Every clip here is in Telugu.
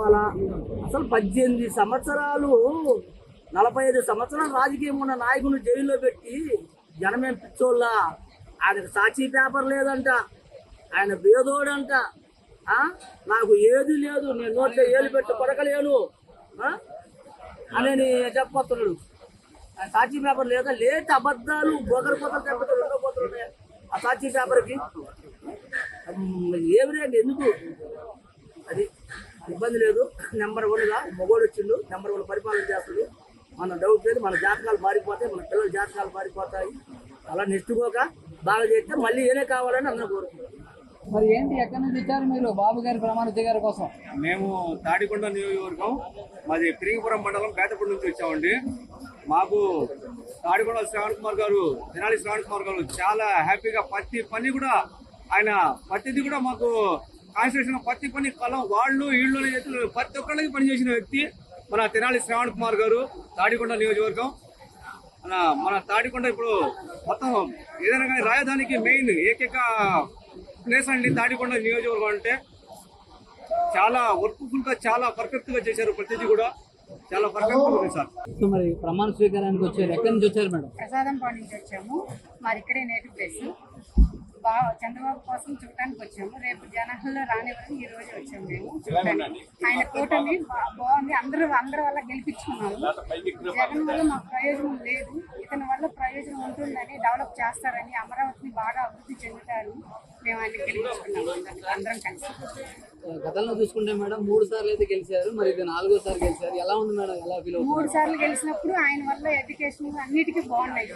కావాలా అసలు పద్దెనిమిది సంవత్సరాలు నలభై ఐదు సంవత్సరాలు రాజకీయం ఉన్న నాయకుని జైల్లో పెట్టి జనమేం పిచ్చోళ్ళ? ఆయనకు సాక్షి పేపర్ లేదంట. ఆయన బేదోడంట. నాకు ఏది లేదు. నేను నోట్లో ఏలు పెట్టి కొడకలేను అని చెప్పొస్తున్నాడు. సాక్షి పేపర్ లేదా? లేట్ అబద్ధాలు బొగరు పోతలు చెప్పడం ఆ సాక్షి పేపర్కి? ఏమి ఎందుకు? ఇబ్బంది లేదు. నెంబర్ వన్గా మొగోడు వచ్చిండు. నెంబర్ వన్ పరిపాలన చేస్తాడు మన డౌట్ లేదు. మన జాతకాలు మారిపోతాయి. మన పిల్లల జాతకాలు మారిపోతాయి. అలా నెట్టుకోక బాగా చేస్తే మళ్ళీ ఏనే కావాలని అందరూ కోరుకుంటున్నాం. మరి ఏంటి? ఎక్కడి నుంచి వచ్చారు మీరు? బాబు గారి ప్రమాణ స్వీకారం కోసం. మేము తాడికొండ నియోజకవర్గం మాది పిరిగిపురం మండలం పేదపూడి నుంచి వచ్చామండి. మాకు తాడికొండ శ్రావణ్ కుమార్ గారు తెనాలి శ్రావణ్ కుమార్ గారు చాలా హ్యాపీగా ప్రతి పని కూడా ఆయన ప్రతిది కూడా మాకు కాన్స్టిట్యూషన్ ప్రతి పని కలం వాళ్ళు వీళ్ళు చేతులు ప్రతి ఒక్కళ్ళకి పనిచేసిన వ్యక్తి మన తెనాలి శ్రావణ్ కుమార్ గారు తాడికొండ నియోజకవర్గం. మన మన తాడికొండ ఇప్పుడు మొత్తం ఏదైనా కానీ రాజధానికి మెయిన్ ఏకైక ప్లేస్ అండి తాడికొండ నియోజకవర్గం అంటే. చాలా వర్క్ఫుల్గా చాలా పర్ఫెక్ట్గా చేశారు ప్రతిదీ కూడా. చాలా పర్ఫెక్ట్గా ఉంది సార్. మరి ప్రమాణ స్వీకారానికి వచ్చారు ఎక్కడి నుంచి వచ్చారు మేడం? ప్రసాదం పాడు నుంచి వచ్చాము. మాది ఇక్కడే నేటివ్ ప్లేస్ బా చంద్రబాబు కోసం చూడటానికి వచ్చాము. రేపు జనాల్లో రానివ్వడం ఈ రోజు వచ్చాము మేము. చూడటానికి ఆయన కూటమి బాగుంది. అందరూ అందరి వల్ల గెలిపించుకున్నాము. జగన్ వల్ల మాకు ప్రయోజనం లేదు. ఇతని వల్ల ప్రయోజనం ఉంటుందని డెవలప్ చేస్తారని అమరావతిని బాగా అభివృద్ధి చెందుతారు. మేము ఆయన గెలిపించుకున్నాము అందరం- కలిసి. గతంలో చూసుకుంటే మేడం మూడు సార్లు అయితే గెలిచారు మరి ఇది నాలుగోసారి గెలిచారు. ఎలా ఉంది మేడం? ఎలా ఫీల్ అవుతుంది? మూడు సార్లు గెలిచినప్పుడు ఆయన వల్ల ఎడ్యుకేషన్ అన్నిటికీ బాగున్నాయి.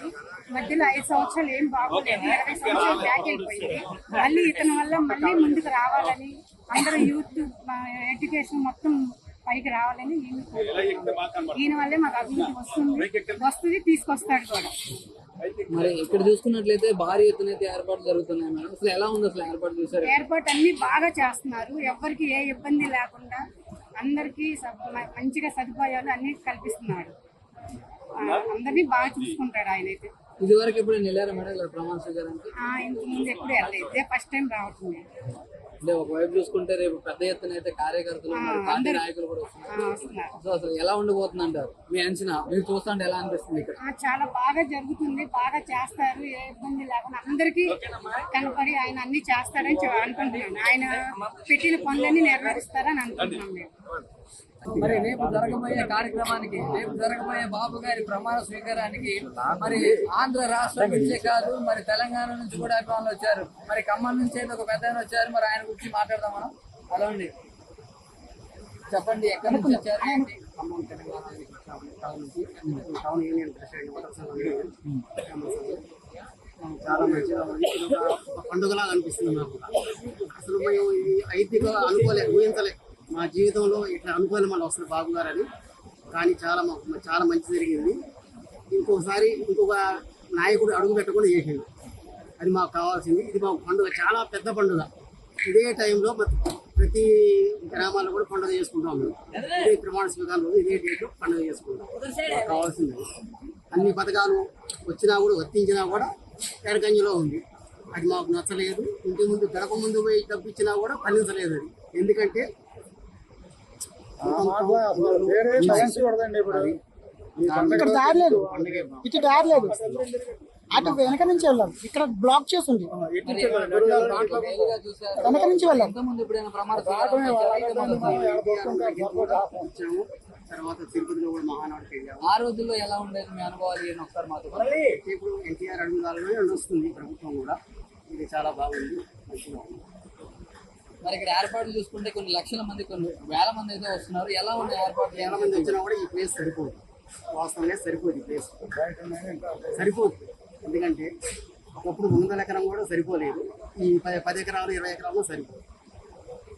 మధ్యలో ఐదు సంవత్సరాలు ఏం బాగోలేదు ఇరవై సంవత్సరాలు బ్యాక్ అయిపోయింది. మళ్ళీ ఇతని వల్ల మళ్ళీ ముందుకు రావాలని అందరూ యూత్ ఎడ్యుకేషన్ మొత్తం పైకి రావాలని. ఈయన వల్లే మాకు అభివృద్ధి వస్తుంది. వస్తుంది తీసుకొస్తాడు కూడా. మరి ఇక్కడ చూసుకున్నట్లయితే భారీ ఎత్తున అయితే ఏర్పాట్లు జరుగుతున్నాయి మేడం. అసలు ఎలా ఉంది అసలు ఏర్పాటు చూసారు ఏర్పాటు అన్ని బాగా చేస్తున్నారు. ఎవరికి ఏ ఇబ్బంది లేకుండా అందరికీ మంచిగా సదుపాయాలు అన్ని కల్పిస్తున్నాడు అందరినీ బాగా చూసుకుంటాడు ఆయన అయితే. ఇది వరకు ఎప్పుడు వెళ్ళారా మేడం ఇలా ప్రమాణ స్వీకారానికి? ఆ, ఇంత ముందు ఎప్పుడు వెళ్ళలేదు. ఫస్ట్ టైం రావటం నేను. అంటే ఒకవైపు చూసుకుంటే రేపు పెద్ద ఎత్తున అయితే కార్యకర్తలు పార్టీ నాయకులు కూడా వస్తున్నారు. సో అసలు ఎలా ఉండబోతుంది అంటారు మీ అంచనా మీరు చూస్తుంటే ఎలా అనిపిస్తుంది ఇక్కడ? చాలా బాగా జరుగుతుంది బాగా చేస్తారు ఏ ఇబ్బంది లేకుండా అందరికీ కనపడి ఆయన అన్ని చేస్తారని అనుకుంటున్నాను. ఆయన పెట్టిన పనులన్నీ నెరవేరుస్తారని అనుకుంటున్నాం మేము. మరి రేపు జరగబోయే కార్యక్రమానికి రేపు జరగబోయే బాబు గారి ప్రమాణ స్వీకారానికి మరి ఆంధ్ర రాష్ట్రం నుంచే కాదు మరి తెలంగాణ నుంచి కూడా అభిమానులు వచ్చారు. మరి ఖమ్మం నుంచి ఒక పెద్ద వచ్చారు. మరి ఆయన గురించి మాట్లాడదాం మనం. హలో అండి చెప్పండి ఎక్కడి నుంచి వచ్చారు? ఖమ్మం తెలంగాణ టౌన్ నుంచి టౌన్ యూనియన్ ప్రెసిడెంట్ చాలా మంచిగా ఒక పండుగలాగా అనిపిస్తుంది నాకు అసలు మేము ఇది ఐతిగా అనుకోలే ఊహించలే మా జీవితంలో ఇట్లా అనుకోవాలి మళ్ళీ వస్తారు బాబు గారు అని కానీ చాలా మాకు చాలా మంచి జరిగింది. ఇంకొకసారి ఇంకొక నాయకుడు అడుగు పెట్టకుండా చేసిండు. అది మాకు కావాల్సింది. ఇది మాకు పండుగ చాలా పెద్ద పండుగ. ఇదే టైంలో ప్రతి గ్రామాల్లో కూడా పండుగ చేసుకుంటాం మేము. ఇదే ప్రమాణ స్వీకారం రోజు ఇదే డేట్లో పండుగ చేసుకుంటాం. మాకు కావాల్సింది. అన్ని పథకాలు వచ్చినా కూడా వర్తించినా కూడా ఎడగంజలో ఉంది. అది మాకు నచ్చలేదు. ఇంటి ముందు గడప ముందు పోయి డబ్బు ఇచ్చినా కూడా ఫలించలేదు అది. ఎందుకంటే ఇక్కడ దారి లేదు. పండుగ ఇటు దారి లేదు. అటు వెనక నుంచి వెళ్ళాలి ఇక్కడ బ్లాక్ చేసి ఉంది వెనక నుంచి వచ్చాము. తర్వాత తిరుపతిలో కూడా వెళ్ళాము ఆ రోజుల్లో ఎలా ఉండేది? మీ అనుభవాలు ఏంటి ఒకసారి మాతో? ఇప్పుడు ఎన్టీఆర్ అడుగుదాలనే నడుస్తుంది ప్రభుత్వం కూడా. ఇది చాలా బాగుంది. మంచిగా ఉంది. మరి ఇక్కడ ఏర్పాట్లు చూసుకుంటే కొన్ని లక్షల మంది కొన్ని వేల మంది అయితే వస్తున్నారు. ఎలా ఉన్నాయి ఏర్పాట్లు? వేల మంది వచ్చినా కూడా ఈ ప్లేస్ సరిపోదు. వాస్తవంగా సరిపోదు ఈ ప్లేస్ సరిపోదు. ఎందుకంటే ఒకప్పుడు వందల ఎకరం కూడా సరిపోలేదు. ఈ పది పది ఎకరాలు ఇరవై ఎకరాలు సరిపోదు.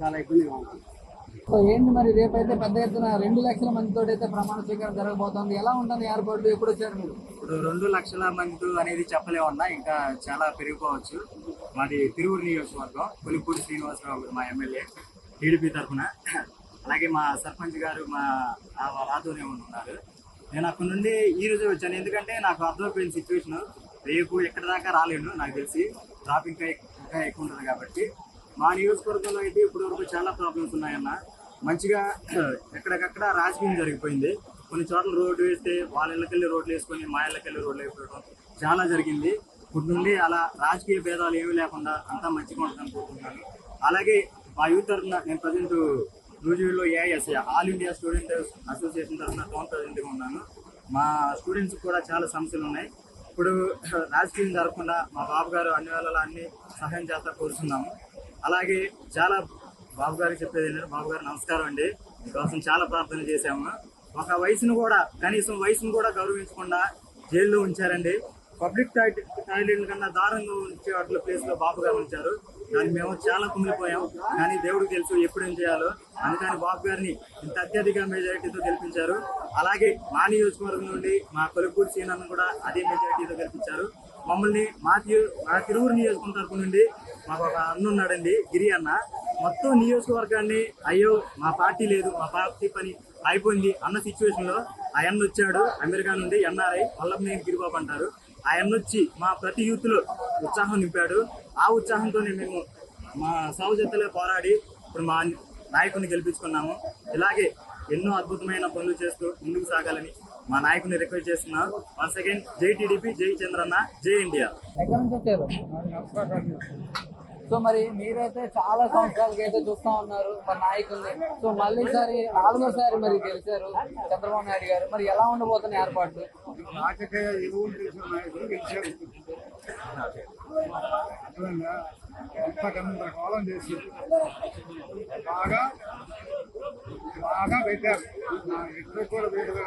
చాలా ఇబ్బందిగా ఉంటుంది సో ఏంటి మరి రేపైతే పెద్ద ఎత్తున రెండు లక్షల మందితో అయితే ప్రమాణ స్వీకారం జరగబోతోంది. ఎలా ఉంటుంది ఎయిర్పోర్ట్ ఎప్పుడు వచ్చారు మీరు? ఇప్పుడు రెండు లక్షల మంది అనేది చెప్పలేమన్నా ఇంకా చాలా పెరిగిపోవచ్చు. మాది తిరువురు నియోజకవర్గం కొలిపూడి శ్రీనివాసరావు మా ఎమ్మెల్యే టీడీపీ తరఫున. అలాగే మా సర్పంచ్ గారు మా ఆ వాళ్ళ ఆధ్వర్యంలో ఉన్నారు. నేను అక్కడ నుండి ఈ రోజే వచ్చాను. ఎందుకంటే నాకు అర్థమైపోయిన సిచ్యువేషన్ రేపు ఎక్కడి దాకా రాలేను నాకు తెలిసి ట్రాఫిక్ ఇంకా ఎక్కువ ఉంటుంది కాబట్టి. మా నియోజకవర్గంలో అయితే ఇప్పటివరకు చాలా ప్రాబ్లమ్స్ ఉన్నాయన్న. మంచిగా ఎక్కడికక్కడ రాజకీయం జరిగిపోయింది. కొన్ని చోట్ల రోడ్డు వేస్తే వాళ్ళ ఇళ్ళకెళ్ళి రోడ్లు వేసుకొని మా ఇళ్ళకెళ్ళి రోడ్లు వేసుకోవడం చాలా జరిగింది. ఇప్పుడు నుండి అలా రాజకీయ భేదాలు ఏమీ లేకుండా అంతా మంచిగా ఉంటుందని కోరుకుంటున్నాను. అలాగే మా యూత్ తరఫున నేను present రూజువీలో AIS all India student association తరఫున టౌన్ ప్రజెంట్గా ఉన్నాను. మా స్టూడెంట్స్ కూడా చాలా సమస్యలు ఉన్నాయి. ఇప్పుడు రాజకీయం జరగకుండా మా బాబు గారు అన్ని వేళలా అన్ని సహాయం చేస్తా కోరుతున్నాము అలాగే చాలా బాబు గారికి చెప్పేది బాబు గారు నమస్కారం అండి. మీకోసం చాలా ప్రార్థన చేశాము. ఒక వయసును కూడా కనీసం వయసును కూడా గౌరవించకుండా జైల్లో ఉంచారండి. పబ్లిక్ టాయిలెట్ టాయిలెట్ కన్నా దారుణంగా ఉంచే వాటిలో ప్లేస్లో బాబు గారు ఉంచారు. దాన్ని మేము చాలా కుమిలిపోయాం. కానీ దేవుడికి తెలుసు ఎప్పుడు ఏం చేయాలో. అందుకని బాబు గారిని ఇంత అత్యధిక మెజారిటీతో గెలిపించారు. అలాగే మా నియోజకవర్గం నుండి మా కొలుపూడి సీనన్ను కూడా అదే మెజారిటీతో గెలిపించారు. మమ్మల్ని మా తిరు మా తిరువురు నియోజకవర్గం తరపు నుండి మాకు ఒక అన్న ఉన్నాడండి గిరి అన్న. మొత్తం నియోజకవర్గాన్ని అయ్యో మా పార్టీ లేదు మా పార్టీ పని అయిపోయింది అన్న సిచ్యువేషన్లో అన్న వచ్చాడు అమెరికా నుండి ఎన్ఆర్ఐ వల్లభనేని గిరిబాబు అంటారు. ఆయన వచ్చి మా ప్రతి యూత్లో ఉత్సాహం నింపాడు. ఆ ఉత్సాహంతోనే మేము మా సహజతలే పోరాడి ఇప్పుడు మా నాయకుని గెలిపించుకున్నాము. ఇలాగే ఎన్నో అద్భుతమైన పనులు చేస్తూ ముందుకు సాగాలని మా నాయకుని రిక్వెస్ట్ చేస్తున్నా. వన్స్ అగైన్ జై టీడీపీ జై చంద్రన్న జై ఇండియా. సో మరి మీరైతే చాలా సంవత్సరాలకి అయితే చూస్తా ఉన్నారు మన నాయకుల్ని. సో మళ్ళీ సారి నాలుగోసారి మరి గెలిచారు చంద్రబాబు నాయుడు గారు. మరి ఎలా ఉండబోతున్నాయి ఏర్పాట్లు? రాజకీయ ఎరువులు తెలిసిన నాయకులు గెలిచారు. గందరగోళం చేసి బాగా బాగా పెట్టారు. ఇంట్లో కూడా ఉంది కదా.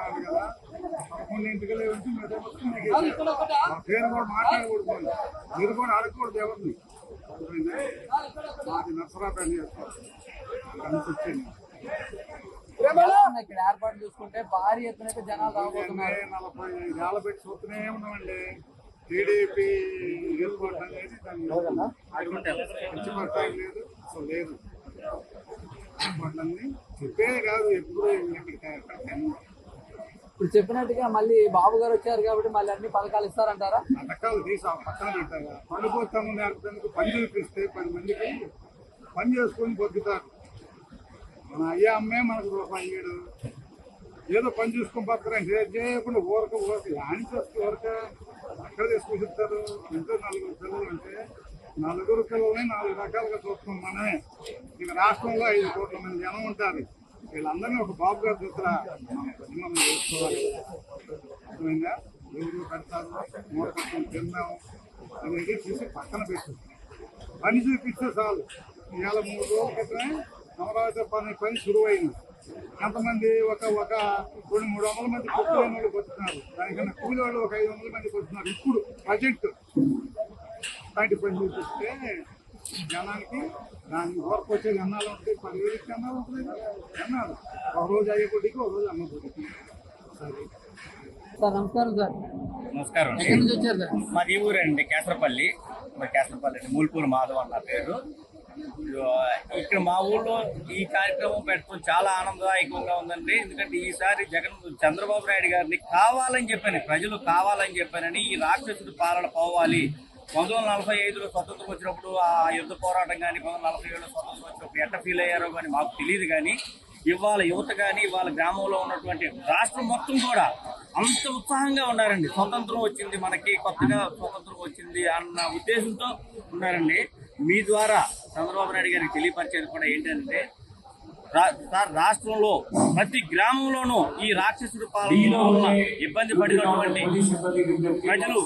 పదకొండింటికి వచ్చి మీద మా పేరు కూడా మాట్లాడకూడదు. మీరు కూడా అడగకూడదు ఎవరిని. అర్థమైందా? మాది నర్సరాపేట ఉన్నాయి ఇక్కడ ఏర్పాట్లు చూసుకుంటే భారీ ఎత్తున జనాలు రాబోతున్నారు. నలభై ఏళ్ళ పెట్టి చూస్తూనే ఉన్నామండి. టీడీపీ ఏర్పాటు అనేది దాన్ని లేదు అసలు లేదు. ఏర్పాట్లన్నీ చెప్పే కాదు ఎప్పుడు ఎక్కడికైనా ఇప్పుడు చెప్పినట్టుగా మళ్ళీ బాబు గారు వచ్చారు కాబట్టి మళ్ళీ అన్ని పథకాలు ఇస్తారంటారా? పథకాలు తీసి పక్కన పెట్టారు పడిపోతాము నేర్పడానికి పని చూపిస్తే పది మందికి పని చేసుకొని బతుకుతారు. మన అయ్యా అమ్మే మనకు రూపాయి ఇయ్యడు. ఏదో పని చూసుకొని బతకరండి చేయకుండా ఊరక ఊరక యాని చేస్తే ఊరక అక్కడ తీసుకొని చెప్తారు ఇంట్లో నలుగురు పిల్లలు అంటే నలుగురు పిల్లల్ని నాలుగు రకాలుగా చూస్తాం మనమే. ఇక రాష్ట్రంలో ఐదు కోట్ల మంది జనం ఉంటారు. వీళ్ళందరినీ ఒక బాబు గారు చూస్తారా మనం చేసుకోవాలి అర్థమైందా? ఎవరు పెడతారు మూడకట్టం తిందాం అనేది తీసి పక్కన పెట్టు. పని చూపిస్తే చాలు. ఇవాళ మూడు రోజుల క్రితమే అమరావతి పని పని సురువైంది. ఎంతమంది ఒక ఒక రెండు మూడు వందల మంది కొట్టుకునే వాళ్ళు కొట్టుతున్నారు. దానికన్నా కూలి వాళ్ళు ఒక ఐదు వందల మంది కొట్టుతున్నారు. ఇప్పుడు ప్రజెంట్. బయట పని చూపిస్తే జనానికి దాని వరకు వచ్చేది అన్నాలు ఉంటాయి పదివేలకి అన్నాలు ఉంటుంది అన్నారు ఒక రోజు అయ్యే కొద్దికి ఒక రోజు అన్న కొద్దికి సరే. సార్ నమస్కారం సార్. నమస్కారం. ఎక్కడి నుంచి వచ్చారు సార్? మాది ఈ ఊరండి కేసరపల్లి. మరి కేసరపల్లి అంటే మూల్పూర్ మాధవ్ అన్న పేరు. ఇక్కడ మా ఊళ్ళో ఈ కార్యక్రమం పెట్టడం చాలా ఆనందదాయకంగా ఉందండి. ఎందుకంటే ఈసారి జగన్ చంద్రబాబు నాయుడు గారిని కావాలని చెప్పాను ప్రజలు కావాలని చెప్పానని ఈ రాక్షసుడి పాలన పోవాలి. పంతొమ్మిది వందల నలభై ఐదులో స్వతంత్రం వచ్చినప్పుడు ఆ యుద్ధ పోరాటం కానీ పంతొమ్మిది వందల నలభై ఏడులో స్వతంత్రం వచ్చినప్పుడు ఎట్ట ఫీల్ అయ్యారో కానీ మాకు తెలియదు కానీ ఇవాళ యువత కానీ ఇవాళ గ్రామంలో ఉన్నటువంటి రాష్ట్రం మొత్తం కూడా అంత ఉత్సాహంగా ఉన్నారండి. స్వతంత్రం వచ్చింది మనకి కొత్తగా స్వతంత్రం వచ్చింది అన్న ఉద్దేశంతో ఉన్నారండి. మీ ద్వారా చంద్రబాబు నాయుడు గారికి తెలియపరిచేది కూడా ఏంటంటే సార్ రాష్ట్రంలో ప్రతి గ్రామంలోనూ ఈ రాక్షసుడి పాలనలో ఉన్న ఇబ్బంది పడినటువంటి ప్రజలు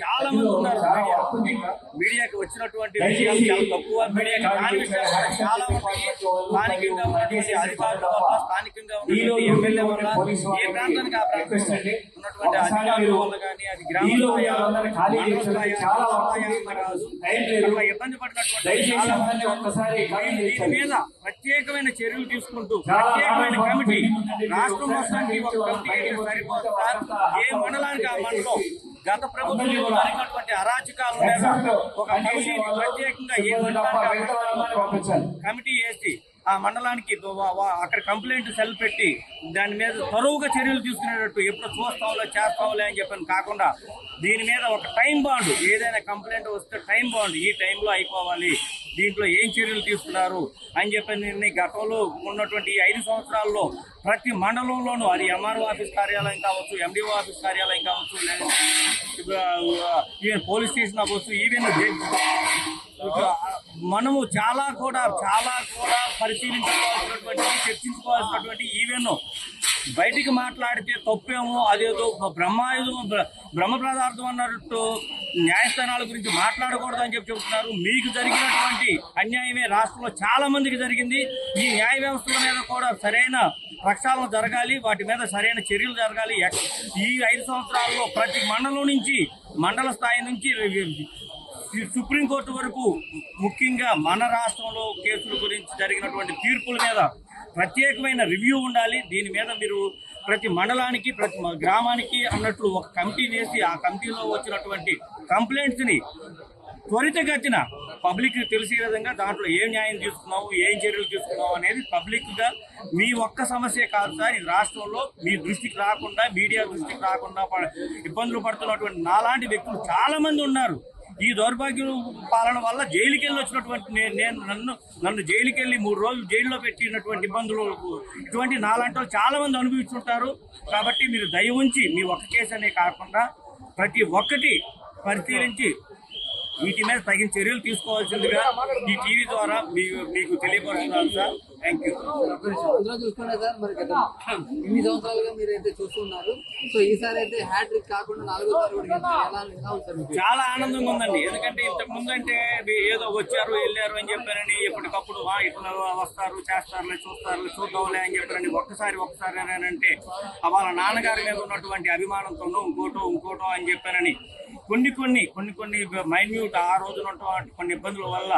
చాలా మంది ఉన్నారు మీడియా. మీడియాకి వచ్చినటువంటి చాలా తక్కువ. మీడియాకి చాలా స్థానికంగా ఉన్నటువంటి అధికారుల వల్ల స్థానికంగా ఉన్నటువంటి ఎమ్మెల్యే వల్ల ఏ ప్రాంతానికి ఆ ప్రాంతంలో ఉన్నటువంటి అధికారుల వల్ల కానీ అది గ్రామ స్థాయి, మండల స్థాయి, జిల్లా స్థాయి అన్న కాదు. అట్లా ఇబ్బంది పడినటువంటి చాలా మంది ఉన్నారు. దీని మీద ప్రత్యేకమైన చర్యలు తీసుకుంటూ ప్రత్యేకమైన కమిటీ రాష్ట్రం మొత్తానికి ఒక కమిటీ అయితే సరిపోదు సార్. ఏ మండలానికి ఆ మండలం గత ప్రభుత్వంలో జరిగినటువంటి అరాచకాల ఒక కమిటీ ప్రత్యేకంగా ఏ మండలానికి కమిటీ వేసి ఆ మండలానికి వా- అక్కడ కంప్లైంట్ సెల్ పెట్టి దాని మీద తరువుగా చర్యలు తీసుకునేటట్టు ఎప్పుడు చూస్తావులే చేస్తాంలే అని చెప్పని కాకుండా దీని మీద ఒక టైం బాండ్ ఏదైనా కంప్లైంట్ వస్తే టైం బాండ్ ఈ టైంలో అయిపోవాలి దీంట్లో ఏం చర్యలు తీసుకున్నారు అని చెప్పి గతంలో ఉన్నటువంటి ఈ ఐదు సంవత్సరాల్లో ప్రతి మండలంలోనూ అది ఎంఆర్ఓ ఆఫీస్ కార్యాలయం కావచ్చు ఎండిఓ ఆఫీస్ కార్యాలయం కావచ్చు లేదంటే ఈవెన్ పోలీస్ స్టేషన్ అవ్వచ్చు ఈవెన్ మనము చాలా కూడా చాలా కూడా పరిశీలించుకోవాల్సినటువంటి చర్చించుకోవాల్సినటువంటి ఈవెన్ బయటికి మాట్లాడితే తప్పేమో అదేదో బ్రహ్మాయుధం బ్రహ్మ పదార్థం అన్నట్టు న్యాయస్థానాల గురించి మాట్లాడకూడదు అని చెప్పి చెబుతున్నారు. మీకు జరిగినటువంటి అన్యాయమే రాష్ట్రంలో చాలా మందికి జరిగింది. ఈ న్యాయ వ్యవస్థల మీద కూడా సరైన ప్రక్షాళన జరగాలి. వాటి మీద సరైన చర్యలు జరగాలి. ఈ ఐదు సంవత్సరాల్లో ప్రతి మండలం నుంచి మండల స్థాయి నుంచి ఈ సుప్రీంకోర్టు వరకు ముఖ్యంగా మన రాష్ట్రంలో కేసుల గురించి జరిగినటువంటి తీర్పుల మీద ప్రత్యేకమైన రివ్యూ ఉండాలి. దీని మీద మీరు ప్రతి మండలానికి ప్రతి గ్రామానికి అన్నట్లు ఒక కమిటీ వేసి ఆ కమిటీలో వచ్చినటువంటి కంప్లైంట్స్ని త్వరితగతిన పబ్లిక్ తెలిసే విధంగా దాంట్లో ఏం న్యాయం తీసుకున్నాము ఏం చర్యలు తీసుకున్నాము అనేది పబ్లిక్గా మీ ఒక్క సమస్య కాదు సార్. ఈ రాష్ట్రంలో మీ దృష్టికి రాకుండా మీడియా దృష్టికి రాకుండా ఇబ్బందులు పడుతున్నటువంటి నాలాంటి వ్యక్తులు చాలామంది ఉన్నారు. ఈ దౌర్భాగ్యం పాలన వల్ల జైలుకి వెళ్ళి వచ్చినటువంటి నేను నన్ను నన్ను జైలుకి వెళ్ళి మూడు రోజులు జైల్లో పెట్టినటువంటి ఇబ్బందులు ఇటువంటి నాలాంటి చాలామంది చాలా మంది అనుభవిస్తుంటారు కాబట్టి మీరు దయ ఉంచి మీ ఒక్క కేసు అనే కాకుండా ప్రతి ఒక్కటి పరిశీలించి వీటి మీద తగిన చర్యలు తీసుకోవాల్సిందిగా ఈ టీవీ ద్వారా మీ- మీకు తెలియపరుస్తున్నాను సార్. అందులో చూసుకుంటే సార్ మరి ఇన్ని సంవత్సరాలుగా మీరు అయితే చూస్తున్నారు సో ఈసారి అయితే హ్యాట్రిక్ కాకుండా నాలుగోసారి కూడా? చాలా ఆనందంగా ఉందండి. ఎందుకంటే ఇంతకు ముందు అంటే ఏదో వచ్చారు వెళ్ళారు అని చెప్పారని ఎప్పటికప్పుడు "ఆ, ఇట్లా వస్తారు చేస్తారులే చూస్తారులే చూద్దాంలే అని చెప్పారని ఒక్కసారి ఒక్కసారి అని అంటే వాళ్ళ నాన్నగారి మీద ఉన్నటువంటి అభిమానంతోనో ఇంకోటో ఇంకోటో అని చెప్పారని కొన్ని కొన్ని కొన్ని కొన్ని మైన్యూట్ ఆ రోజున ఉన్నటువంటి కొన్ని ఇబ్బందుల వల్ల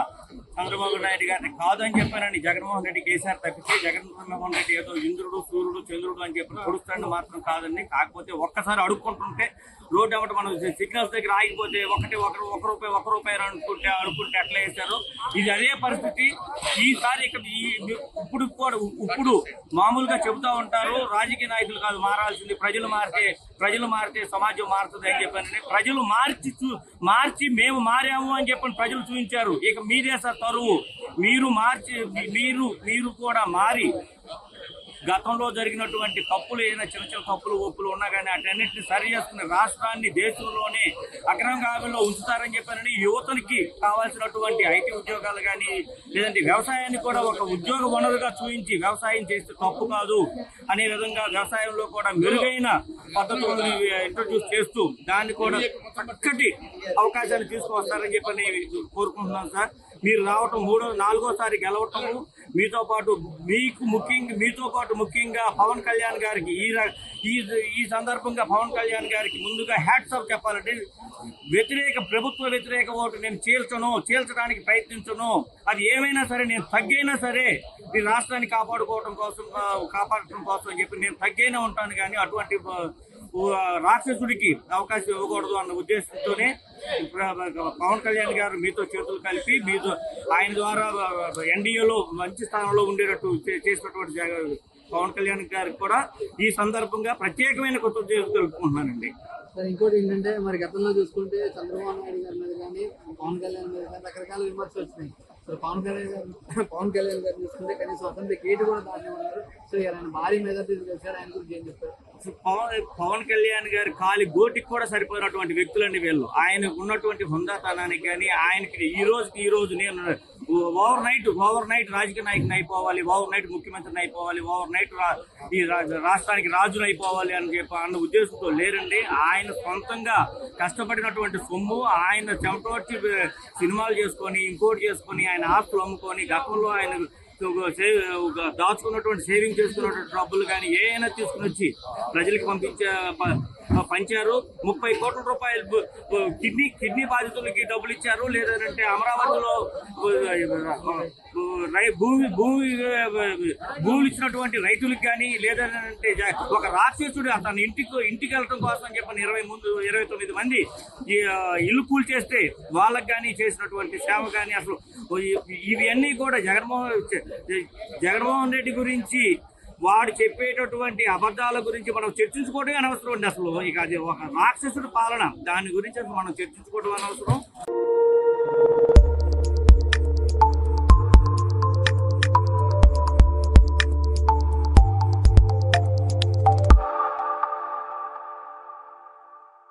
చంద్రబాబు నాయుడు గారిని కాదని చెప్పానని జగన్మోహన్ రెడ్డి కేసీఆర్ తప్పితే జగన్మోహన్ రెడ్డి ఏదో ఇంద్రుడు సూర్యుడు చంద్రుడు అని చెప్పి పొడుస్తాడు మాత్రం కాదండి. కాకపోతే ఒక్కసారి అడుక్కుంటుంటే రోడ్డు ఒకటి మనం సిగ్నల్స్ దగ్గర ఆగిపోతే ఒకటి ఒకరు ఒక రూపాయి ఒక రూపాయి అనుకుంటే అనుకుంటే అట్లా వేశారు ఇది అదే పరిస్థితి. ఈసారి ఇక ఈ ఇప్పుడు కూడా ఇప్పుడు మామూలుగా చెబుతా ఉంటారు రాజకీయ నాయకులు కాదు మారాల్సింది ప్రజలు మారితే ప్రజలు మారితే సమాజం మారుతుంది అని చెప్పానని ప్రజలు మార్చి చూ మార్చి మేము మారాము అని చెప్పని ప్రజలు చూపించారు. ఇక మీదే సార్ తరువు. మీరు మార్చి మీరు మీరు కూడా మారి గతంలో జరిగినటువంటి తప్పులు ఏదైనా చిన్న చిన్న తప్పులు ఒప్పులు ఉన్నా కానీ అటన్నింటినీ సరి చేసుకుని రాష్ట్రాన్ని దేశంలోనే అగ్రగామిలో ఉంచుతారని చెప్పారని యువతనికి కావాల్సినటువంటి ఐటీ ఉద్యోగాలు కానీ లేదంటే వ్యవసాయాన్ని కూడా ఒక ఉద్యోగ వనరుగా చూపించి వ్యవసాయం చేస్తే తప్పు కాదు అనే విధంగా వ్యవసాయంలో కూడా మెరుగైన పద్ధతులను ఇంట్రొడ్యూస్ చేస్తూ దాన్ని కూడా చక్కటి అవకాశాలు తీసుకువస్తారని చెప్పని కోరుకుంటున్నాను సార్. మీరు రావటం మూడో నాలుగోసారి గెలవటము మీతో పాటు మీకు ముఖ్యంగా మీతో పాటు ముఖ్యంగా పవన్ కళ్యాణ్ గారికి ఈ ఈ ఈ సందర్భంగా పవన్ కళ్యాణ్ గారికి ముందుగా హ్యాట్స్ ఆఫ్ చెప్పాలంటే వ్యతిరేక ప్రభుత్వ వ్యతిరేక ఓటు నేను చీల్చను చీల్చడానికి ప్రయత్నించను. అది ఏమైనా సరే నేను తగ్గైనా సరే ఈ రాష్ట్రాన్ని కాపాడుకోవడం కోసం కాపాడటం కోసం అని చెప్పి నేను తగ్గైనా ఉంటాను కానీ అటువంటి రాక్షసుడికి అవకాశం ఇవ్వకూడదు అన్న ఉద్దేశంతోనే పవన్ కళ్యాణ్ గారు మీతో చేతులు కలిపి మీతో ఆయన ద్వారా ఎన్డీఏలో మంచి స్థానంలో ఉండేటట్టు చేసినటువంటి పవన్ కళ్యాణ్ గారికి కూడా ఈ సందర్భంగా ప్రత్యేకమైన కొత్త తెలుపుకుంటున్నానండి. సార్ ఇంకోటి ఏంటంటే మరి గతంలో చూసుకుంటే చంద్రబాబు నాయుడు గారి మీద కానీ పవన్ కళ్యాణ్ మీద కానీ రకరకాల విమర్శలు వచ్చినాయి. సో పవన్ కళ్యాణ్ గారు పవన్ కళ్యాణ్ గారు చూసుకుంటే కనీసం అతని గేటు కూడా దాటి ఉన్నారు సో ఆయన భారీ మెజార్టీ గెలిచారు ఆయన గురించి ఏం చెప్తారు? పవన్ పవన్ కళ్యాణ్ గారి కాలి గోటికి కూడా సరిపోయినటువంటి వ్యక్తులండి వీళ్ళు. ఆయనకు ఉన్నటువంటి హుందాతనానికి కానీ ఆయనకి ఈ రోజుకి ఈ రోజు నేను ఓవర్ నైట్ ఓవర్ నైట్ రాజకీయ నాయకుని అయిపోవాలి ఓవర్ నైట్ ముఖ్యమంత్రిని అయిపోవాలి ఓవర్ నైట్ రా- ఈ రాష్ట్రానికి రాజును అయిపోవాలి అని చెప్పి అన్న ఉద్దేశంతో లేరండి. ఆయన సొంతంగా కష్టపడినటువంటి సొమ్ము ఆయన చెమటోర్చి సినిమాలు చేసుకొని ఇంకోటి చేసుకొని ఆయన ఆస్తులు అమ్ముకొని గతంలో ఆయన ఒక దాచుకున్నటువంటి సేవింగ్ చేసుకున్నటువంటి డబ్బులు కానీ ఏమైనా తీసుకుని వచ్చి ప్రజలకు పంపించే ప- పంచారు. ముప్పై కోట్ల రూపాయలు కిడ్నీ కిడ్నీ బాధితులకి డబ్బులు ఇచ్చారు. లేదంటే అమరావతిలో రై- భూమి భూమి భూములు ఇచ్చినటువంటి రైతులకు కానీ లేదంటే ఒక రాక్షసుడు అతను ఇంటికి ఇంటికి వెళ్ళడం కోసం అని చెప్పిన ఇరవై ముందు ఇరవై తొమ్మిది మంది ఈ, ఇల్లు కూల్ చేస్తే వాళ్ళకి కానీ చేసినటువంటి సేవ కానీ అసలు ఇవన్నీ కూడా జగన్మోహన్ జగన్మోహన్ రెడ్డి గురించి వాడు చెప్పేటటువంటి అబద్ధాల గురించి మనం చర్చించుకోవడమే అనవసరం అండి అసలు. ఇక అది ఒక రాక్షసుడు పాలన. దాని గురించి మనం చర్చించుకోవడం అనవసరం.